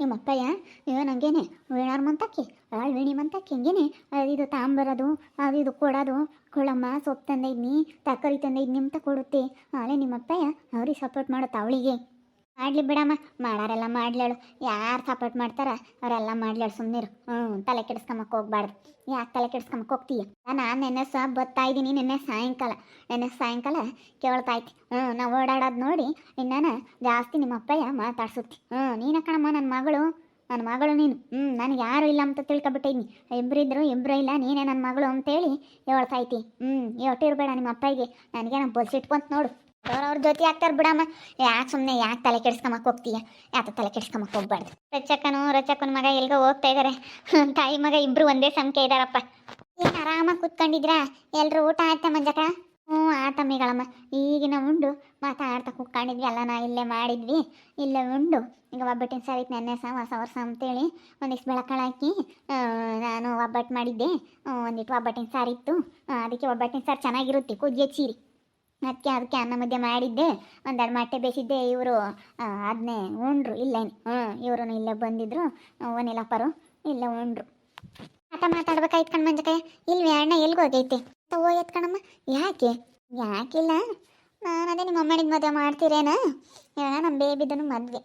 ನಿಮ್ಮ ಅಪ್ಪಯ್ಯ ಅಯ್ಯೋ, ನಂಗೇನೆ, ವೀಣಾರ್ ಮಂತಕ್ಕಿ, ಆಳು ವೀಣಿ ಮಂತಕ್ಕಿ, ಹಿಂಗೇನೆ ಇದು ತಾಂಬರೋದು, ಅದು ಇದು ಕೊಡೋದು, ಕೊಳಮ್ಮ ಸೊಪ್ಪು ತಂದೈದ್ನಿ, ತರಕಾರಿ ತಂದೈದ್ನಿ ಅಂತ ಕೊಡುತ್ತೆ. ಆಲೆ ನಿಮ್ಮ ಅಪ್ಪಯ್ಯ ಅವ್ರಿಗೆ ಸಪೋರ್ಟ್ ಮಾಡುತ್ತೆ ಅವಳಿಗೆ? ಮಾಡಲಿ ಬಿಡಮ್ಮ, ಮಾಡಾರೆಲ್ಲ ಮಾಡ್ಲೇಳು. ಯಾರು ಸಪೋರ್ಟ್ ಮಾಡ್ತಾರ, ಅವರೆಲ್ಲ ಮಾಡ್ಲೇಳು ಸುಮ್ಮನಿರು ಹ್ಞೂ ತಲೆ ಕೆಡಿಸ್ಕೊಂಬಕ್ಕೆ ಹೋಗ್ಬಾರ್ದು. ಯಾಕೆ ತಲೆ ಕೆಡಿಸ್ಕೊಂಬಕ್ಕೆ ಹೋಗ್ತೀಯ? ನಾನು ನೆನ್ನೆ ಸಹ ಬರ್ತಾ ಇದ್ದೀನಿ, ನಿನ್ನೆ ಸಾಯಂಕಾಲ. ನೆನ್ನೆ ಸಾಯಂಕಾಲ ಕೇಳ್ತಾ ಐತಿ ಹ್ಞೂ ನಾವು ಓಡಾಡೋದು ನೋಡಿ ನಿನ್ನ ಜಾಸ್ತಿ ನಿಮ್ಮ ಅಪ್ಪಯ್ಯ ಮಾತಾಡ್ಸುತ್ತಿ. ಹ್ಞೂ ನೀನ ಕಣಮ್ಮ ನನ್ನ ಮಗಳು ನನ್ನ ಮಗಳು ನೀನು. ಹ್ಞೂ ನನಗೆ ಯಾರು ಇಲ್ಲ ಅಂತ ತಿಳ್ಕೊಬಿಟ್ಟಿದ್ನಿ ಇಬ್ಬರಿದ್ರು ಇಬ್ಬರು ಇಲ್ಲ, ನೀನೇ ನನ್ನ ಮಗಳು ಅಂತೇಳಿ ಹೇಳ್ತಾ ಐತಿ ಹ್ಞೂ ಹೇಳ್ತಿರ್ಬೇಡ ನಿಮ್ಮ ಅಪ್ಪಗೆ ನನಗೆ ನಾನು ನೋಡು. ಅವ್ರವ್ರ ಜೊತೆ ಆಗ್ತಾರೆ ಬಿಡಮ್ಮ. ಯಾಕೆ ಸುಮ್ಮನೆ ಯಾಕೆ ತಲೆ ಕೆಡ್ಸ್ಕೊಂಬಕ್ ಹೋಗ್ತೀಯ? ಯಾಕೆ ತಲೆ ಕೆಡ್ಸ್ಕೊಂಬಕ್ ಹೋಗ್ಬಾರ್ದು. ರಚಕನು ರಚಕನ ಮಗ ಎಲ್ಗೋ ಹೋಗ್ತಾ ಇದ್ದಾರೆ ತಾಯಿ ಮಗ ಇಬ್ರು ಒಂದೇ ಸಂಖ್ಯೆ ಇದಾರಪ್ಪ. ಏನು ಆರಾಮಾಗಿ ಕುತ್ಕೊಂಡಿದ್ರಾ ಎಲ್ರು ಊಟ ಆಯ್ತಾ ಮಂಜಕ ಹ್ಞೂ ಆಟ ಮಿಗಳಮ್ಮ ಈಗಿನ ಉಂಡು, ಮಾತಾಡ್ತಾ ಕುತ್ಕೊಂಡಿದ್ವಿ. ಎಲ್ಲ ನಾ ಇಲ್ಲೇ ಮಾಡಿದ್ವಿ. ಇಲ್ಲೇ ಉಂಡು. ಈಗ ಒಬ್ಬಟ್ಟಿನ ಸಾರಿ ನೆನ್ನೆ ಸಹ ಹೊಸ ವರ್ಷ ಅಂತೇಳಿ ಒಂದಿಷ್ಟು ಬೆಳಕಳ ಹಾಕಿ ನಾನು ಒಬ್ಬಟ್ಟು ಮಾಡಿದ್ದೆ. ಒಂದಿಟ್ಟು ಒಬ್ಬಟ್ಟಿನ ಸಾರಿತ್ತು ಅದಕ್ಕೆ ಒಬ್ಬಟ್ಟಿನ ಸಾರು ಚೆನ್ನಾಗಿರುತ್ತೆ. ಕುಜ್ಜೆ ಚೀರಿ. ಅದಕ್ಕೆ ಅದಕ್ಕೆ ಅನ್ನ ಮುದ್ದೆ ಮಾಡಿದ್ದೆ ಒಂದೆರಡು ಮೊಟ್ಟೆ ಬೇಯಿಸಿದ್ದೆ, ಇವರು ಅದನ್ನೇ ಉಂಡ್ರು, ಇಲ್ಲೇ, ಹ್ಞೂ ಇವರು ಇಲ್ಲೇ ಬಂದಿದ್ರು ಒನಿಲಪ್ಪರು ಇಲ್ಲೇ ಉಂಡ್ರು. ಆಟ ಮಾತಾಡ್ಬೇಕಾಯ್ತು ಕಣ್ ಮಂಜಕ, ಇಲ್ವೇ ಅಣ್ಣ ಎಲ್ಗೆ ಹೋಗೈತೆ? ತಗೋ ಎತ್ಕಣಮ್ಮ ಯಾಕೆ? ಯಾಕಿಲ್ಲ, ನಾನು ಅದೇ ನಿಮ್ಮ ಅಮ್ಮನಿಗೆ ಮದುವೆ ಮಾಡ್ತೀರೇನ? ಏನ ನಮ್ಮ ಬೇಬಿದನು ಮದುವೆ.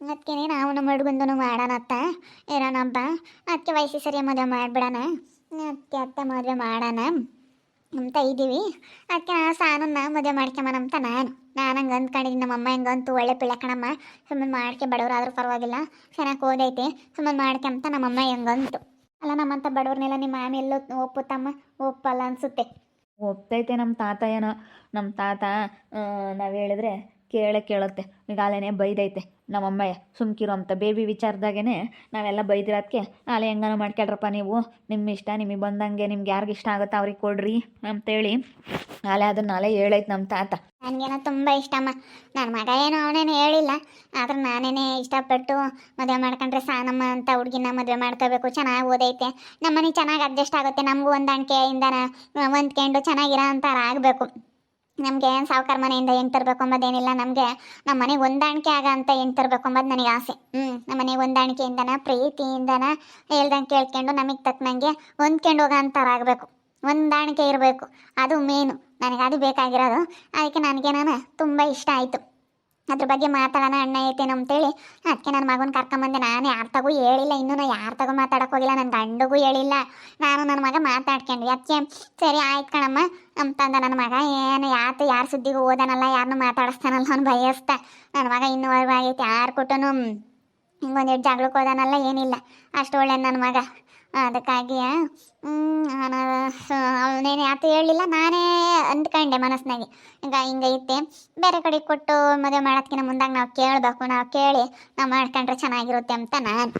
ಅದಕ್ಕೆ ನಾವು ನಮ್ಮ ಹುಡುಗಂದನು ಮಾಡೋಣತ್ತ ಅತ್ತ? ನಮ್ಮ ಅದಕ್ಕೆ ವಯಸ್ಸಿ ಸರಿ ಮದುವೆ ಮಾಡಿಬಿಡೋಣ? ಅದಕ್ಕೆ ಅತ್ತ ಮದುವೆ ಮಾಡೋಣ? ಅಂತ ಇದ್ದೀವಿ. ಅದಕ್ಕೆ ನಾನು ಸಾನನ್ನ ಮದುವೆ ಮಾಡ್ಕೊಂಬನಂತ ನಾನು. ನಾನು ಹಂಗೆ ಅಂದ್ಕೊಂಡಿದ್ದೀನಿ ನಮ್ಮ ಅಮ್ಮ ಹೆಂಗೆ ಅಂತು ಒಳ್ಳೆ ಪಿಳ್ಳೆ ಕಣಮ್ಮ. ಸುಮ್ಮನೆ ಮಾಡ್ಕೆ ಬಡವರಾದ್ರೂ ಪರವಾಗಿಲ್ಲ. ಚೆನ್ನಾಗಿ ಓದೈತೆ. ಸುಮ್ಮನೆ ಮಾಡ್ಕೊಂತ ನಮ್ಮಮ್ಮ ಹೆಂಗೆ ಅಂತು ಅಲ್ಲ ನಮ್ಮಂಥ ಬಡವ್ರನ್ನೆಲ್ಲ ನಿಮ್ಮ ಮಾಮಿ ಎಲ್ಲೋ ಒಪ್ಪುತ್ತಮ್ಮ ಒಪ್ಪಲ್ಲ ಅನಿಸುತ್ತೆ. ಒಪ್ತೈತೆ ನಮ್ಮ ತಾತ ಏನೋ ನಮ್ಮ ತಾತ ನಾವು ಹೇಳಿದ್ರೆ ಕೇಳೇ ಕೇಳುತ್ತೆ. ಈಗಾಗಲೇ ಬೈದೈತೆ. ನಮ್ಮಮ್ಮಯ್ಯ, ಸುಮ್ಕಿರೋ ಅಂತ ಬೇಬಿ ವಿಚಾರದಾಗೇ ನಾವೆಲ್ಲ ಬೈದಿರೋದಕ್ಕೆ ನಾಳೆ ಹೆಂಗಾನ ಮಾಡ್ಕೊಳ್ರಪ್ಪ ನೀವು. ನಿಮ್ಮ ಇಷ್ಟ ನಿಮಗೆ ಬಂದಂಗೆ ನಿಮ್ಗೆ ಯಾರಿಗೆ ಇಷ್ಟ ಆಗುತ್ತೆ ಅವ್ರಿಗೆ ಕೊಡ್ರಿ ಅಂತೇಳಿ ನಾಳೆ ಅದನ್ನ ನಾಳೆ ಹೇಳೈತೆ ನಮ್ಮ ತಾತ. ನನಗೇನೋ ತುಂಬ ಇಷ್ಟಮ್ಮ ನನ್ನ ಮಗ ಏನೋ ಅವನೇನು ಹೇಳಿಲ್ಲ. ಆದ್ರೆ ನಾನೇನೇ ಇಷ್ಟಪಟ್ಟು ಮದುವೆ ಮಾಡ್ಕೊಂಡ್ರೆ ಸಾನಮ್ಮ ಅಂತ ಹುಡುಗಿನ ಮದುವೆ ಮಾಡ್ಕೋಬೇಕು. ಚೆನ್ನಾಗಿ ಓದೈತೆ. ನಮ್ಮನೆ ಚೆನ್ನಾಗಿ ಅಡ್ಜಸ್ಟ್ ಆಗುತ್ತೆ. ನಮಗೂ ಹೊಂದಾಣಿಕೆಯಿಂದ ಹೊಂದ್ಕೊಂಡು ಚೆನ್ನಾಗಿರೋ ಅಂತಾರ ಆಗಬೇಕು. ನಮಗೆ ಸಾವುಕಾರ ಮನೆಯಿಂದ ಹೆಂಗೆ ತರಬೇಕು ಅಂಬೋದೇನಿಲ್ಲ ನಮಗೆ. ನಮ್ಮ ಮನೆಗೆ ಹೊಂದಾಣಿಕೆ ಆಗ ಅಂತ ಹೆಂಗೆ ತರಬೇಕು ಅಂಬೋದು ನನಗೆ ಆಸೆ. ಹ್ಞೂ ನಮ್ಮ ಮನೆಗೆ ಹೊಂದಾಣಿಕೆಯಿಂದನ, ಪ್ರೀತಿಯಿಂದನ ಹೇಳ್ದಂಗೆ ಕೇಳ್ಕೊಂಡು ನಮಗೆ ತಕ್ಕನಂಗೆ ಹೊಂದ್ಕೊಂಡು ಹೋಗೋ ಅಂಥವ್ರು ಆಗಬೇಕು. ಹೊಂದಾಣಿಕೆ ಇರಬೇಕು. ಅದು ಮೇನು ನನಗೆ ಅದು ಬೇಕಾಗಿರೋದು. ಅದಕ್ಕೆ ನನಗೆ ನಾನು ತುಂಬ ಇಷ್ಟ ಆಯಿತು. ಅದ್ರ ಬಗ್ಗೆ ಮಾತಾಡೋಣ ಅಣ್ಣ ಐತೇನೋ ಅಂತೇಳಿ. ಅದಕ್ಕೆ ನನ್ನ ಮಗನ ಕರ್ಕೊಂಬಂದೆ. ನಾನು ಯಾರ ತಗೋ ಹೇಳಿಲ್ಲ, ಇನ್ನೂ ನಾ ಯಾರ ತಗೋ ಮಾತಾಡಕ್ಕೆ ಹೋಗಿಲ್ಲ ನನ್ನ ಗಂಡಗೂ ಹೇಳಿಲ್ಲ. ನಾನು ನನ್ನ ಮಗ ಮಾತಾಡ್ಕೊಂಡ್ವಿ ಅದಕ್ಕೆ ಸರಿ ಆಯ್ತು ಕಣಮ್ಮ ಅಂತಂದ ನನ್ನ ಮಗ. ಏನು, ಯಾತು, ಯಾರ ಸುದ್ದಿಗೂ ಓದನಲ್ಲ ಯಾರನ್ನೂ ಮಾತಾಡಿಸ್ತಾನಲ್ಲ ಅವ್ನು ಬಯಸ್ತ. ನನ್ನ ಮಗ ಇನ್ನೂ ಆಗೈತೆ. ಯಾರು ಕೊಟ್ಟನು ಹಿಂಗೊಂದೆರಡು ಜಗಳಕ್ಕೆ ಹೋದಾನಲ್ಲ, ಏನಿಲ್ಲ. ಅಷ್ಟು ಒಳ್ಳೆ ನನ್ನ ಮಗ. ಅದಕ್ಕಾಗಿ ಅವನೇನು ಯಾತು ಹೇಳಲಿಲ್ಲ ನಾನೇ ಅಂದ್ಕೊಂಡೆ ಮನಸ್ಸಿನಾಗೆ. ಈಗ ಹಿಂಗೈತೆ ಬೇರೆ ಕಡೆ ಕೊಟ್ಟು ಮದುವೆ ಮಾಡೋದ್ಕಿಂತ ಮುಂದಾಗ ನಾವು ಕೇಳಬೇಕು, ನಾವು ಕೇಳಿ ನಾವು ಮಾಡ್ಕೊಂಡ್ರೆ ಚೆನ್ನಾಗಿರುತ್ತೆ ಅಂತ ನಾನು.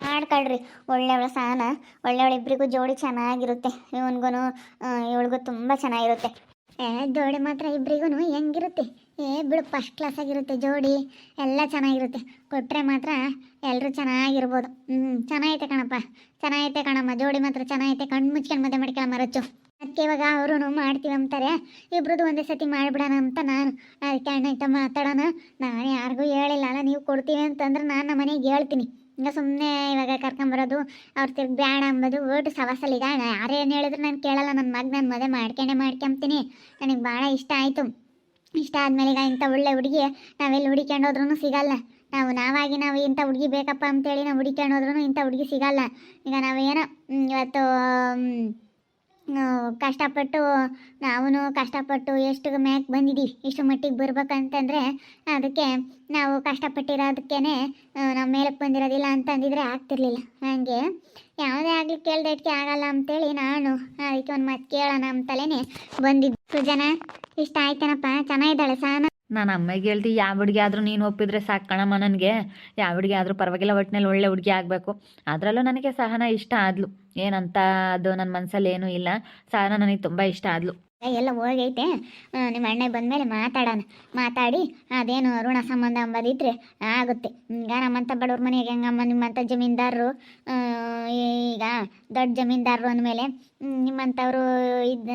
ಮಾಡ್ಕೊಳ್ರಿ ಒಳ್ಳೆಯವಳು ಸಾನ. ಒಳ್ಳೆಯವಳು ಇಬ್ಬರಿಗೂ ಜೋಡಿ ಚೆನ್ನಾಗಿರುತ್ತೆ. ಇವನ್ಗೂ ಇವಳಿಗೂ ತುಂಬ ಚೆನ್ನಾಗಿರುತ್ತೆ. ಜೋಡಿ ಮಾತ್ರ ಇಬ್ಬರಿಗೂ ಹೆಂಗಿರುತ್ತೆ? ಏ, ಬಿಡು ಫಸ್ಟ್ ಕ್ಲಾಸ್ ಆಗಿರುತ್ತೆ, ಜೋಡಿ. ಎಲ್ಲ ಚೆನ್ನಾಗಿರುತ್ತೆ. ಕೊಟ್ಟರೆ ಮಾತ್ರ ಎಲ್ಲರೂ ಚೆನ್ನಾಗಿರ್ಬೋದು. ಹ್ಞೂ ಚೆನ್ನಾಗೈತೆ ಕಣಪ್ಪ. ಚೆನ್ನಾಗೈತೆ ಕಣಮ್ಮ. ಜೋಡಿ ಮಾತ್ರ ಚೆನ್ನಾಗೈತೆ. ಕಣ್ಣು ಮುಚ್ಕೊಂಡು ಮದುವೆ ಮಾಡ್ಕೊಳ ರಚ್ಚು ಅದಕ್ಕೆ ಇವಾಗ ಅವರು ಮಾಡ್ತೀವಿ ಅಂತಾರೆ. ಇಬ್ರದ್ದು ಒಂದೇ ಸತಿ ಮಾಡಿಬಿಡೋಣ ಅಂತ ನಾನು. ಅದಕ್ಕೆ ಅಣ್ಣ, ಇಟ್ಟ ಮಾತಾಡೋಣ. ನಾನು ಯಾರಿಗೂ ಹೇಳಿಲ್ಲ. ಅಲ್ಲ, ನೀವು ಕೊಡ್ತೀವಿ ಅಂತಂದ್ರೆ ನಾನು ನಮ್ಮ ಮನೆಗೆ ಹೇಳ್ತೀನಿ. ಹಿಂಗೆ ಸುಮ್ಮನೆ ಇವಾಗ ಕರ್ಕೊಂಬರೋದು, ಅವ್ರ ತಿರ್ಗಿ ಬೇಡ ಅಂಬೋದು ಓಟು ಯಾರು ಏನು ಹೇಳಿದ್ರು ನಾನು ಕೇಳಲ್ಲ. ನನ್ನ ಮಗ ನಾನು ಮದುವೆ ಮಾಡ್ಕೊಂಡೇ ಮಾಡ್ಕೊಂತೀನಿ. ನನಗೆ ಭಾಳ ಇಷ್ಟ ಆಯಿತು. ಇಷ್ಟ ಆದಮೇಲೆ ಈಗ ಇಂಥ ಒಳ್ಳೆ ಹುಡುಗಿ ನಾವೆಲ್ಲಿ ಹುಡುಕ್ಕೊಂಡು ಹೋದ್ರೂ ಸಿಗಲ್ಲ. ನಾವು ನಾವಾಗಿ ನಾವು ಇಂಥ ಹುಡುಗಿ ಬೇಕಪ್ಪ ಅಂತೇಳಿ ನಾವು ಹುಡುಕ್ಕೊಂಡು ಹೋದ್ರೂ ಇಂಥ ಹುಡುಗಿ ಸಿಗಲ್ಲ. ಈಗ ನಾವೇನೋ ಇವತ್ತು ಕಷ್ಟಪಟ್ಟು ನಾವು ಕಷ್ಟಪಟ್ಟು ಎಷ್ಟು ಮ್ಯಾಕ್ ಬಂದಿದ್ದೀವಿ ಇಷ್ಟು ಮಟ್ಟಿಗೆ ಬರ್ಬೇಕಂತಂದರೆ ಅದಕ್ಕೆ ನಾವು ಕಷ್ಟಪಟ್ಟಿರೋದಕ್ಕೇ ನಮ್ಮ ಮೇಲಕ್ಕೆ ಬಂದಿರೋದಿಲ್ಲ ಅಂತಂದಿದ್ರೆ ಆಗ್ತಿರ್ಲಿಲ್ಲ. ಹಾಗೆ ಯಾವುದೇ ಆಗಲಿ ಕೇಳ್ದಕ್ಕೆ ಆಗಲ್ಲ ಅಂತೇಳಿ ನಾನು ಅದಕ್ಕೆ ಒಂದು ಮಾತು ಕೇಳೋಣ ಅಂತಲೇ ಬಂದಿದ್ದು. ಸುಜನ ಇಷ್ಟ ಆಯ್ತೇನಪ್ಪ? ಚೆನ್ನಾಗಿದ್ದಾಳೆ, ಸಾನ? ನಾನು ಅಮ್ಮಗೆ ಹೇಳ್ತಿ ಯಾವ ಹುಡುಗಿ ಆದರೂ ನೀನು ಒಪ್ಪಿದ್ರೆ ಸಾಕು ಕಣಮ್ಮ ನನಗೆ. ಯಾವ ಹುಡುಗಿ ಆದರೂ ಪರವಾಗಿಲ್ಲ ಒಟ್ಟಿನಲ್ಲಿ ಒಳ್ಳೆ ಹುಡುಗಿ ಆಗಬೇಕು. ಅದರಲ್ಲೂ ನನಗೆ ಸಹನ ಇಷ್ಟ ಆದ್ಲು. ಏನಂತ ಅದು ನನ್ನ ಮನಸ್ಸಲ್ಲಿ ಏನೂ ಇಲ್ಲ. ಸಹನ ನನಗೆ ತುಂಬ ಇಷ್ಟ ಆದ್ಲು. ಎಲ್ಲ ಹೋಗೈತೆ. ನಿಮ್ಮ ಅಣ್ಣ ಬಂದಮೇಲೆ ಮಾತಾಡೋಣ. ಮಾತಾಡಿ, ಅದೇನು ಋಣ ಸಂಬಂಧ ಅಂಬೋದಿದ್ರೆ ಆಗುತ್ತೆ. ಈಗ ನಮ್ಮಂಥ ಬಡವ್ರ ಮನೆಗೆ ಹೆಂಗಮ್ಮ ನಿಮ್ಮಂಥ ಜಮೀನ್ದಾರರು? ಈಗ ದೊಡ್ಡ ಜಮೀನ್ದಾರರು ಅಂದಮೇಲೆ ನಿಮ್ಮಂಥವ್ರು ಇದ್ದ,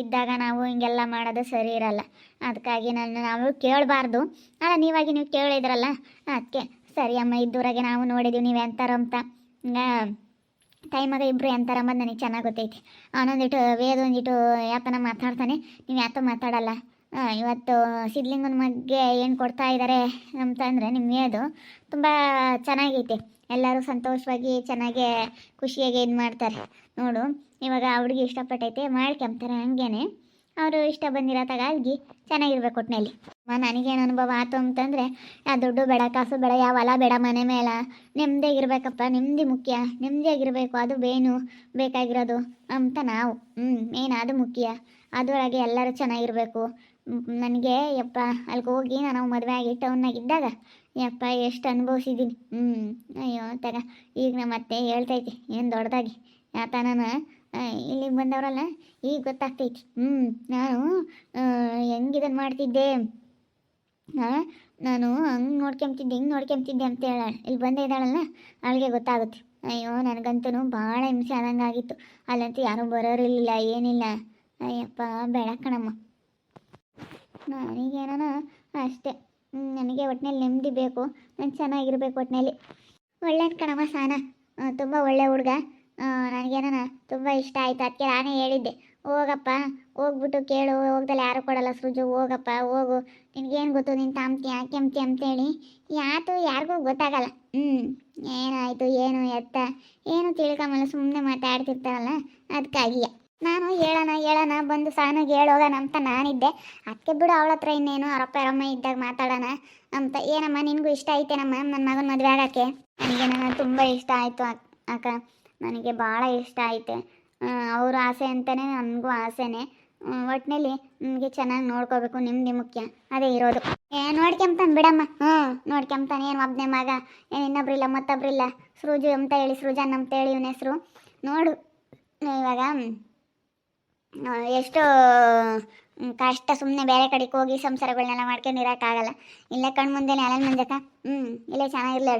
ಇದ್ದಾಗ ನಾವು ಹಿಂಗೆಲ್ಲ ಮಾಡೋದು ಸರಿ ಇರಲ್ಲ. ಅದಕ್ಕಾಗಿ ನಾನು ನಾವು ಕೇಳಬಾರ್ದು. ಅಲ್ಲ, ನೀವಾಗಿ ನೀವು ಕೇಳಿದ್ರಲ್ಲ, ಅದಕ್ಕೆ ಸರಿ ಅಮ್ಮ ಇದ್ದೂರಾಗೆ ನಾವು ನೋಡಿದ್ದೀವಿ ನೀವು ಎಂತಾರ ಅಂತ. ತಾಯಿ ಮಗ ಇಬ್ಬರು ನನಗೆ ಚೆನ್ನಾಗಿ ಗೊತ್ತೈತಿ. ಅವನೊಂದಿಟ್ಟು, ವೇದೊಂದಿಟ್ಟು ಯಾತನ ಮಾತಾಡ್ತಾನೆ. ನೀವು ಯಾತೋ ಮಾತಾಡಲ್ಲ. ಇವತ್ತು ಸಿದ್ಲಿಂಗನ ಮಗ್ಗೆ ಏನು ಕೊಡ್ತಾ ಇದ್ದಾರೆ ಅಂತಂದರೆ ನಿಮ್ಮ ವೇದು ತುಂಬ ಚೆನ್ನಾಗೈತೆ. ಎಲ್ಲರೂ ಸಂತೋಷವಾಗಿ ಚೆನ್ನಾಗೆ ಖುಷಿಯಾಗಿ ಇದು ಮಾಡ್ತಾರೆ. ನೋಡು, ಇವಾಗ ಅವ್ರಿಗೆ ಇಷ್ಟಪಟ್ಟೈತೆ ಮಾಡ್ಕೊಂತಾರೆ ಹಂಗೇನೆ. ಅವರು ಇಷ್ಟ ಬಂದಿರತ್ತಾಗಾಗಿ ಚೆನ್ನಾಗಿರ್ಬೇಕು ಒಟ್ಟಿನಲ್ಲಿ ನನಗೇನು ಅನುಭವ ಆಯ್ತು ಅಂತಂದರೆ, ಆ ದುಡ್ಡು ಬೇಡ, ಕಾಸು ಬೇಡ, ಯಾವ ಹೊಲ ಬೇಡ, ಮನೆ ಮೇಲ. ನೆಮ್ಮದಿಯಾಗಿರ್ಬೇಕಪ್ಪ ನೆಮ್ಮದಿ ಮುಖ್ಯ. ನೆಮ್ಮದಿಯಾಗಿರಬೇಕು ಅದು ಬೇನು, ಬೇಕಾಗಿರೋದು ಅಂತ ನಾವು. ಹ್ಞೂ ಮೇನ್ ಅದು ಮುಖ್ಯ. ಅದರೊಳಗೆ ಎಲ್ಲರೂ ಚೆನ್ನಾಗಿರಬೇಕು. ನನಗೆ, ಯಪ್ಪ, ಅಲ್ಲಿಗೆ ಹೋಗಿ ನಾನು ಮದುವೆ ಆಗಿ ಟೌನ್ನಾಗಿದ್ದಾಗ ಯಪ್ಪ, ಎಷ್ಟು ಅನುಭವಿಸಿದ್ದೀನಿ ಹ್ಞೂ ಅಯ್ಯೋ, ತಗ, ಈಗ ನಮ್ಮ ಅತ್ತೆ ಹೇಳ್ತೈತಿ, ಏನು ದೊಡ್ಡದಾಗಿ. ಯಾತ ನಾನು ಇಲ್ಲಿಗೆ ಬಂದವರಲ್ಲ, ಈಗ ಗೊತ್ತಾಗ್ತೈತಿ. ಹ್ಞೂ ನಾನು ಹೆಂಗೆ ಇದನ್ನು ಮಾಡ್ತಿದ್ದೆ? ನಾನು ಹಂಗೆ ನೋಡ್ಕೊಂತಿದ್ದೆ ಹಿಂಗೆ ನೋಡ್ಕೊಂತಿದ್ದೆ ಅಂತ ಹೇಳ. ಇಲ್ಲಿ ಬಂದೇ ಇದ್ದಾಳಲ್ಲ, ಅವಳಿಗೆ ಗೊತ್ತಾಗುತ್ತೆ. ಅಯ್ಯೋ ನನಗಂತೂ ಭಾಳ ಹಿಂಸೆ ಆದಂಗೆ ಆಗಿತ್ತು ಅಲ್ಲಂತೂ ಯಾರೂ ಬರೋರಿಲ್ಲ ಏನಿಲ್ಲ. ಅಯ್ಯಪ್ಪ, ಬೇಡ ಕಣಮ್ಮ. ನನಗೇನೋ ಅಷ್ಟೇ. ನನಗೆ ಒಟ್ಟಿನಲ್ಲಿ ನೆಮ್ಮದಿ ಬೇಕು. ನಾನು ಚೆನ್ನಾಗಿರ್ಬೇಕು ಒಟ್ಟಿನಲ್ಲಿ ಒಳ್ಳೆ ಕಣಮ್ಮ, ಸಾನ. ತುಂಬ ಒಳ್ಳೆ ಹುಡುಗ. ನನಗೇನ ತುಂಬ ಇಷ್ಟ ಆಯಿತು. ಅದಕ್ಕೆ ನಾನೇ ಹೇಳಿದ್ದೆ, ಹೋಗಪ್ಪ, ಹೋಗ್ಬಿಟ್ಟು ಕೇಳು, ಹೋಗ್ದಲ್ಲಿ ಯಾರು ಕೊಡಲ್ಲ ಸೃಜು, ಹೋಗಪ್ಪ, ಹೋಗು. ನಿನಗೇನು ಗೊತ್ತು ನಿನ್ನ ತಾಮ್ತೀಯ ಕೆಮ್ತಿ ಅಂತೇಳಿ. ಯಾತು ಯಾರಿಗೂ ಗೊತ್ತಾಗಲ್ಲ. ಹ್ಞೂ ಏನಾಯಿತು, ಏನು ಎತ್ತ, ಏನು ತಿಳ್ಕೊಂಬಲ್ಲ ಸುಮ್ಮನೆ ಮಾತಾಡ್ತಿರ್ತಾರಲ್ಲ ಅದಕ್ಕಾಗಿಯ ನಾನು ಹೇಳೋಣ ಹೇಳೋಣ, ಬಂದು ಸಾನಿಗೆ ಹೇಳೋಗೋಣ ಅಂತ ನಾನಿದ್ದೆ. ಅದಕ್ಕೆ ಬಿಡು ಅವಳ ಹತ್ರ ಇನ್ನೇನು ಅವರಪ್ಪ ಅವರಮ್ಮ ಇದ್ದಾಗ ಮಾತಾಡೋಣ ಅಂತ. ಏನಮ್ಮ, ನಿನಗೂ ಇಷ್ಟ ಐತೆನಮ್ಮ ನನ್ನ ಮಗನ ಮದುವೆ ಆಗೋಕ್ಕೆ? ನನಗೆ ತುಂಬ ಇಷ್ಟ ಆಯಿತು ಅಕ್ಕ. ನನಗೆ ಭಾಳ ಇಷ್ಟ ಐತೆ ಅವ್ರ ಆಸೆ ಅಂತಲೇ ನನಗೂ ಆಸೆನೇ. ಒಟ್ಟಿನಲ್ಲಿ ನಿಮಗೆ ಚೆನ್ನಾಗಿ ನೋಡ್ಕೋಬೇಕು ನಿಮ್ಮ ಮುಖ್ಯ ಅದೇ ಇರೋದು. ಏ ನೋಡ್ಕೊಂತಾನೆ ಬಿಡಮ್ಮ. ಹ್ಞೂ ನೋಡ್ಕೊಂತಾನೆ ಏನು ಒಬ್ಬನೇ ಮಗ ಏನು ಇನ್ನೊಬ್ರಿಲ್ಲ, ಮತ್ತೊಬ್ರಿಲ್ಲ. ಸೃಜು ಅಂತ ಹೇಳಿ, ಸೃಜನ್ ಅಂತ ಹೇಳಿ ಇವನ ಹೆಸರು. ನೋಡು, ಇವಾಗ ಎಷ್ಟು ಕಷ್ಟ ಸುಮ್ಮನೆ ಬೇರೆ ಕಡೆಗೆ ಹೋಗಿ ಸಂಸಾರಗಳನ್ನೆಲ್ಲ ಮಾಡ್ಕೊಂಡು ಇರೋಕ್ಕಾಗಲ್ಲ. ಇಲ್ಲೇ ಕಣ್ಮುಂದೇನೆ ಅಲ್ಲೇ ಮಂಜಕ್ಕ ಹ್ಞೂ ಇಲ್ಲೇ ಚೆನ್ನಾಗಿರ್ಲಿ.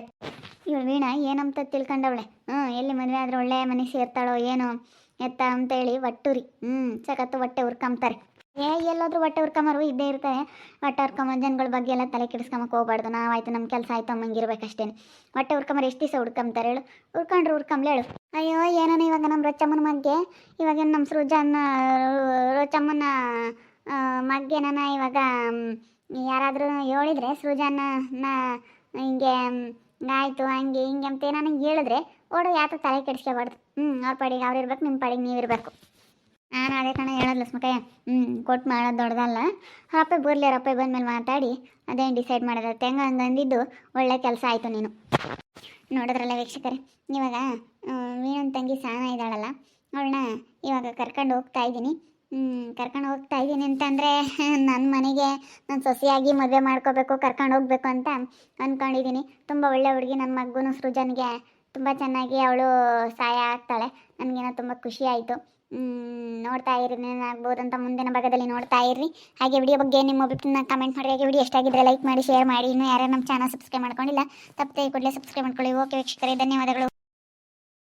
ಇವಳು ವೀಣಾ, ಏನಂತ ತಿಳ್ಕೊಂಡವಳೆ? ಹ್ಞೂ ಎಲ್ಲಿ ಮದುವೆ ಆದ್ರೆ ಒಳ್ಳೆ ಮನೆ ಸೇರ್ತಾಳೋ ಏನೋ ಎತ್ತ ಅಂತೇಳಿ ಒಟ್ಟುರಿ ಹ್ಞೂ ಸಖತ್ತು ಹೊಟ್ಟೆ ಹುರ್ಕೊಂತಾರೆ ಏ, ಎಲ್ಲಾದರೂ ಹೊಟ್ಟೆ ಹುರ್ಕೊಂಬರು ಇದ್ದೇ ಇರ್ತಾರೆ. ಹೊಟ್ಟೆ ಹುರ್ಕೊಂಬ ಜನಗಳ ಬಗ್ಗೆ ಎಲ್ಲ ತಲೆ ಕೆಡಿಸ್ಕೊಂಬಕ್ಕೆ ಹೋಗ್ಬಾರ್ದು. ನಾವಾಯ್ತು ನಮ್ಮ ಕೆಲಸ ಆಯ್ತು ಅಮ್ಮಂಗಿರ್ಬೇಕಷ್ಟೇ ಹೊಟ್ಟೆ ಹುರ್ಕೊಂಬರು ಎಷ್ಟು ದಿವಸ ಹುಡ್ಕೊಂತಾರೆ ಹೇಳು? ಹುರ್ಕೊಂಡ್ರು ಹುರ್ಕೊಂಬ್ಲೆ ಹೇಳು. ಅಯ್ಯೋ ಏನೋ ಇವಾಗ ನಮ್ಮ ರೊಚ್ಚಮ್ಮನ ಮಗ್ಗೆ? ಇವಾಗ ನಮ್ಮ ಸೃಜನ್ನ, ರೊಚ್ಚಮ್ಮನ ಮಗ್ಗೆನ ಇವಾಗ ಯಾರಾದರೂ ಹೇಳಿದ್ರೆ ಸೃಜನ್ನ ಹಿಂಗೆ ಆಯ್ತು, ಹಂಗೆ ಹಿಂಗೆ ಅಂತ ನನಗೆ ಹೇಳಿದ್ರೆ ಓಡು ಯಾತ ತಲೆ ಕೆಡಿಸ್ಕೋಬಾರ್ದು. ಹ್ಞೂ ಅವ್ರ ಪಾಡಿಗೆ ಅವ್ರು ಇರ್ಬೇಕು ನಿಮ್ಮ ಪಾಡಿಗೆ ನೀವು ಇರಬೇಕು. ನಾನು ಅದೇ ಕಣ ಹೇಳೋದು ಲಕ್ಷ್ಮಕಯ್ಯ ಹ್ಞೂ ಕೊಟ್ಟು ಮಾಡೋದು ದೊಡ್ಡದಲ್ಲ. ರಪ್ಪ ಬರಲಿ ಬಂದ ಬಂದ್ಮೇಲೆ ಮಾತಾಡಿ, ಅದೇನು ಡಿಸೈಡ್ ಮಾಡೋದು ತೆಂಗ ಹಂಗಂದಿದ್ದು ಒಳ್ಳೆ ಕೆಲಸ ಆಯಿತು ನೀನು. ನೋಡಿದ್ರಲ್ಲ ವೀಕ್ಷಕರೇ, ಇವಾಗ ವೀಣನ್ ತಂಗಿ ಸಾನ ಇದ್ದಾಳಲ್ಲ, ಅವಳನ್ನ ಇವಾಗ ಕರ್ಕೊಂಡು ಹೋಗ್ತಾ ಇದ್ದೀನಿ. ಕರ್ಕೊಂಡು ಹೋಗ್ತಾ ಇದ್ದೀನಿ ಅಂತಂದರೆ ನನ್ನ ಮನೆಗೆ ನನ್ನ ಸೊಸೆಯಾಗಿ ಮದುವೆ ಮಾಡ್ಕೋಬೇಕು, ಕರ್ಕೊಂಡು ಹೋಗ್ಬೇಕು ಅಂತ ಅಂದ್ಕೊಂಡಿದ್ದೀನಿ ತುಂಬ ಒಳ್ಳೆ ಹುಡುಗಿ ನನ್ನ ಮಗನು ಸೃಜನ್ಗೆ. ತುಂಬ ಚೆನ್ನಾಗಿ ಅವಳು ಸಹಾಯ ಆಗ್ತಾಳೆ. ನನಗೇನೋ ತುಂಬ ಖುಷಿ ಆಯಿತು. ನೋಡ್ತಾ ಇರಿ, ಏನಾಗ್ಬೋದು ಅಂತ ಮುಂದಿನ ಭಾಗದಲ್ಲಿ ನೋಡ್ತಾ ಇರ್ರಿ. ಹಾಗೆ ವಿಡಿಯೋ ಬಗ್ಗೆ ನಿಮ್ಮ ಅಭಿಪ್ರಾಯ ಕಮೆಂಟ್ ಮಾಡಿ, ಹಾಗೆ ವಿಡಿಯೋ ಎಷ್ಟಾಗಿದ್ರೆ ಲೈಕ್ ಮಾಡಿ ಶೇರ್ ಮಾಡಿ. ಇನ್ನೂ ಯಾರ್ಯಾರು ನಮ್ಮ ಚಾನಲ್ ಸಬ್ಸ್ಕ್ರೈಬ್ ಮಾಡ್ಕೊಂಡಿಲ್ಲ, ತಪ್ಪದೆ ಕೂಡಲೇ ಸಬ್ಸ್ಕ್ರೈಬ್ ಮಾಡ್ಕೊಳ್ಳಿ. ಓಕೆ ವೀಕ್ಷಕರೇ, ಧನ್ಯವಾದಗಳು.